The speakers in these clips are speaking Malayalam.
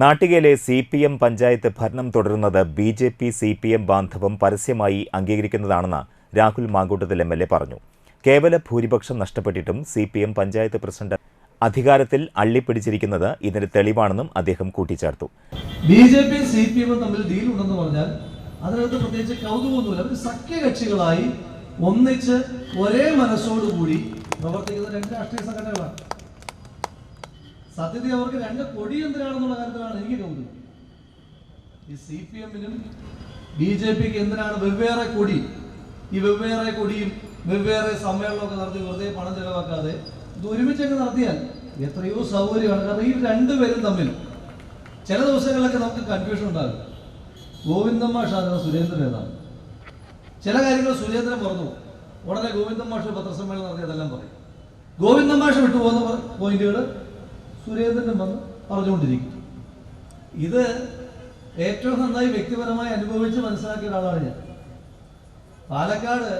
നാട്ടികയിലെ സി പി എം പഞ്ചായത്ത് ഭരണം തുടരുന്നത് B J P C P M ബാന്ധവം പരസ്യമായി അംഗീകരിക്കുന്നതാണെന്ന് Rahul Mamkootathil M L A പറഞ്ഞു. കേവല ഭൂരിപക്ഷം നഷ്ടപ്പെട്ടിട്ടും C P M panchayat president അധികാരത്തിൽ അള്ളിപ്പിടിച്ചിരിക്കുന്നത് ഇതിന് തെളിവാണെന്നും അദ്ദേഹം കൂട്ടിച്ചേർത്തു. B J P C P M തമ്മിൽ ഡീൽ ഉണ്ടെന്ന് പറഞ്ഞാൽ അതിനകത്ത് പ്രത്യേകിച്ച് കൗതുകമൊന്നുമില്ല. അവർ സഖ്യകക്ഷികളായി ഒന്നിച്ച് ഒരേ മനസ്സോടുകൂടി പ്രവർത്തിക്കുന്ന രണ്ട് രാഷ്ട്രീയ സംഘടനകളാണ്. സത്യത്തിൽ അവർക്ക് രണ്ട് കൊടി എന്തിനാണെന്നുള്ള കാര്യത്തിലാണ് എനിക്ക് തോന്നുന്നത്. ഈ സി പി എമ്മിനും ബി ജെ പിക്ക് എന്തിനാണ് വെവ്വേറെ കൊടി? ഈ വെവ്വേറെ കൊടിയും വെവ്വേറെ സമ്മേളനമൊക്കെ നടത്തി വെറുതെ പണം ചെലവാക്കാതെ ഇത് ഒരുമിച്ചൊക്കെ നടത്തിയാൽ എത്രയോ സൗകര്യമാണ്. കാരണം ഈ രണ്ടുപേരും തമ്മിൽ ചില ദിവസങ്ങളിലൊക്കെ നമുക്ക് കൺഫ്യൂഷൻ ഉണ്ടാകും. ഗോവിന്ദൻ മാഷ് സുരേന്ദ്രൻ ഏതാണ്? ചില കാര്യങ്ങൾ സുരേന്ദ്രൻ പറഞ്ഞു. ഉടനെ ഗോവിന്ദൻ മാഷ് പത്രസമ്മേളനം നടത്തി അതെല്ലാം പറയും. ഗോവിന്ദൻ മാഷ് വിട്ടുപോകുന്ന പോയിന്റുകൾ സുരേന്ദ്രൻ വന്ന് പറഞ്ഞുകൊണ്ടിരിക്കും ഇത് ഏറ്റവും നന്നായി വ്യക്തിപരമായി അനുഭവിച്ച് മനസ്സിലാക്കിയ ഒരാളാണ് ഞാൻ. പാലക്കാട്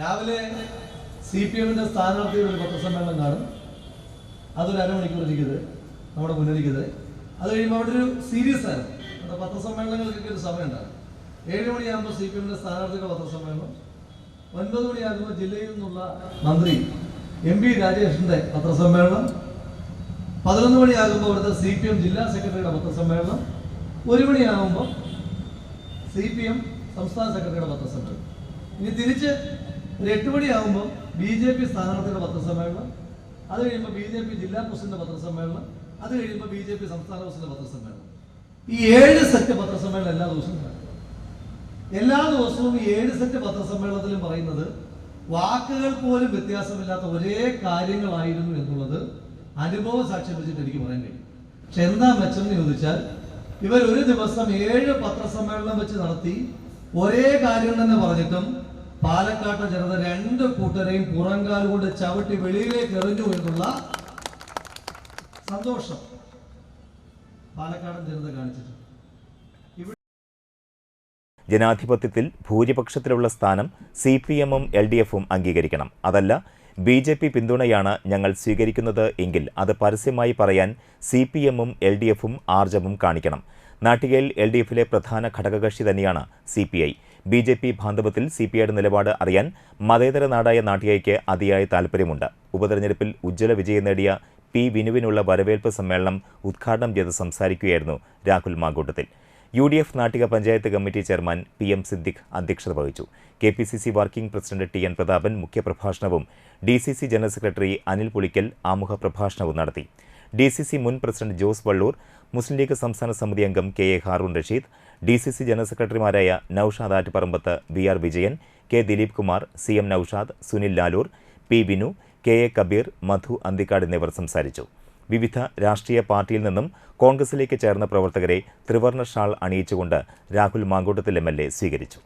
രാവിലെ സി പി എമ്മിന്റെ സ്ഥാനാർത്ഥിയുടെ ഒരു പത്രസമ്മേളനം കാണും. അതൊരു അരമണിക്കൂർ ഇരിക്കുന്നത് നമ്മുടെ മുന്നിലിരിക്കുന്നത്. അത് കഴിയുമ്പോൾ അവിടെ ഒരു സീരിയസ് ആയിരുന്നു. അവിടെ പത്രസമ്മേളനങ്ങൾക്കൊക്കെ ഒരു സമയം ഉണ്ടാകും ഏഴ് മണിയാകുമ്പോൾ സി പി എമ്മിന്റെ സ്ഥാനാർത്ഥിയുടെ പത്രസമ്മേളനം. ഒൻപത് മണിയാകുമ്പോൾ ജില്ലയിൽ നിന്നുള്ള മന്ത്രി എം പി രാജേഷിന്റെ പത്രസമ്മേളനം. പതിനൊന്ന് മണിയാകുമ്പോൾ അവിടുത്തെ സി പി എം ജില്ലാ സെക്രട്ടറിയുടെ പത്രസമ്മേളനം. ഒരു മണിയാകുമ്പോൾ സി പി എം സംസ്ഥാന സെക്രട്ടറിയുടെ പത്രസമ്മേളനം. ഇനി തിരിച്ച് ഒരു എട്ട് മണിയാകുമ്പോൾ ബി ജെ പി സ്ഥാനാർത്ഥിയുടെ പത്രസമ്മേളനം. അത് കഴിയുമ്പോൾ ബി ജെ പി ജില്ലാ പ്രസിഡന്റ് പത്രസമ്മേളനം. അത് കഴിയുമ്പോൾ ബി ജെ പി സംസ്ഥാന പ്രസിഡന്റ് പത്രസമ്മേളനം. ഈ ഏഴ് സെറ്റ് പത്രസമ്മേളനം എല്ലാ ദിവസവും എല്ലാ ദിവസവും ഈ ഏഴ് സെറ്റ് പത്രസമ്മേളനത്തിലും പറയുന്നത് വാക്കുകൾ പോലും വ്യത്യാസമില്ലാത്ത ഒരേ കാര്യങ്ങളായിരുന്നു എന്നുള്ളത് അനുഭവ സാക്ഷ്യം വെച്ചിട്ട് എനിക്ക് പറയാൻ കഴിയും. പക്ഷെ എന്താ മെച്ചം എന്ന് ചോദിച്ചാൽ ഇവർ ഒരു ദിവസം ഏഴ് പത്രസമ്മേളനം വെച്ച് നടത്തി ഒരേ കാര്യം തന്നെ പറഞ്ഞിട്ടും പാലക്കാട്ടെ ജനത രണ്ട് കൂട്ടരെയും പുറംകാൽ കൊണ്ട് ചവിട്ടി വെളിയിലേക്ക് എറിഞ്ഞു എന്നുള്ള സന്തോഷം പാലക്കാടൻ ജനത കാണിച്ചിട്ടുണ്ട്. ജനാധിപത്യത്തിൽ ഭൂരിപക്ഷത്തിലുള്ള സ്ഥാനം സി പി എമ്മും എൽ ഡി എഫും അംഗീകരിക്കണം. അതല്ല ബി ജെ പി പിന്തുണയാണ് ഞങ്ങൾ സ്വീകരിക്കുന്നത് എങ്കിൽ അത് പരസ്യമായി പറയാൻ സി പി എമ്മും എൽ ഡി എഫും ആർജവും കാണിക്കണം. നാട്ടികയിൽ എൽ ഡി എഫിലെ പ്രധാന ഘടകകക്ഷി തന്നെയാണ് C P I. B J P ബാന്ധവത്തിൽ C P ഐയുടെ നിലപാട് അറിയാൻ മതേതര നാടായ നാട്ടികയ്ക്ക് അതിയായ താൽപ്പര്യമുണ്ട്. ഉപതെരഞ്ഞെടുപ്പിൽ ഉജ്ജ്വല വിജയം നേടിയ പി വിനുവിനുള്ള വരവേൽപ്പ് സമ്മേളനം ഉദ്ഘാടനം ചെയ്ത് സംസാരിക്കുകയായിരുന്നു Rahul Mamkootathil. U D F Nattika panchayat committee chairman P M Siddique അധ്യക്ഷത വഹിച്ചു. K P C C working president T N Prathapan മുഖ്യപ്രഭാഷണവും D C C general secretary Anil Pulikkal ആമുഖ പ്രഭാഷണവും നടത്തി. ഡി സി സി മുൻ പ്രസിഡന്റ് ജോസ് വള്ളൂർ മുസ്ലിം ലീഗ് സംസ്ഥാന സമിതി അംഗം K A Haroon Rasheed D C C general സെക്രട്ടറിമാരായ Noushad Attuparambath V R Vijayan K Dileep Kumar C M Noushad Sunil Lalur P Vinu K A Kabeer Madhu Anthikad എന്നിവർ സംസാരിച്ചു. വിവിധ രാഷ്ട്രീയ പാർട്ടിയിൽ നിന്നും കോൺഗ്രസിലേക്ക് ചേർന്ന പ്രവർത്തകരെ ത്രിവർണ ഷാൾ അണിയിച്ചുകൊണ്ട് രാഹുൽ മാങ്കൂട്ടത്തിൽ എം സ്വീകരിച്ചു.